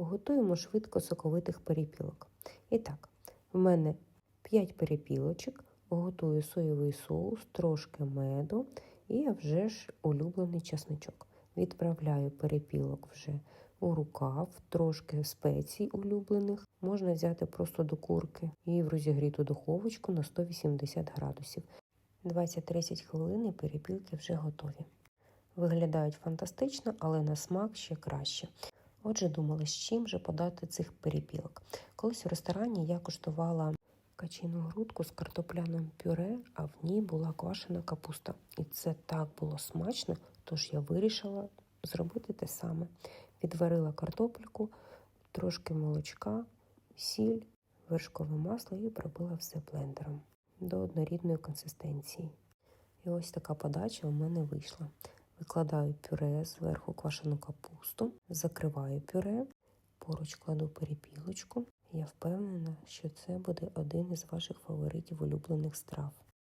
Готуємо швидко соковитих перепілок. І так, в мене 5 перепілочок, готую соєвий соус, трошки меду і вже ж улюблений часничок. Відправляю перепілок вже у рукав, трошки спецій улюблених. Можна взяти просто до курки і в розігріту духовочку на 180 градусів. 20-30 хвилин і перепілки вже готові. Виглядають фантастично, але на смак ще краще. Отже, думали, з чим же подати цих перепілок. Колись в ресторані я куштувала качину грудку з картопляним пюре, а в ній була квашена капуста. І це так було смачно, тож я вирішила зробити те саме. Відварила картопельку, трошки молочка, сіль, вершкове масло і пробила все блендером до однорідної консистенції. І ось така подача у мене вийшла. Викладаю пюре зверху квашену капусту, закриваю пюре, поруч кладу перепілочку. Я впевнена, що це буде один із ваших фаворитів улюблених страв.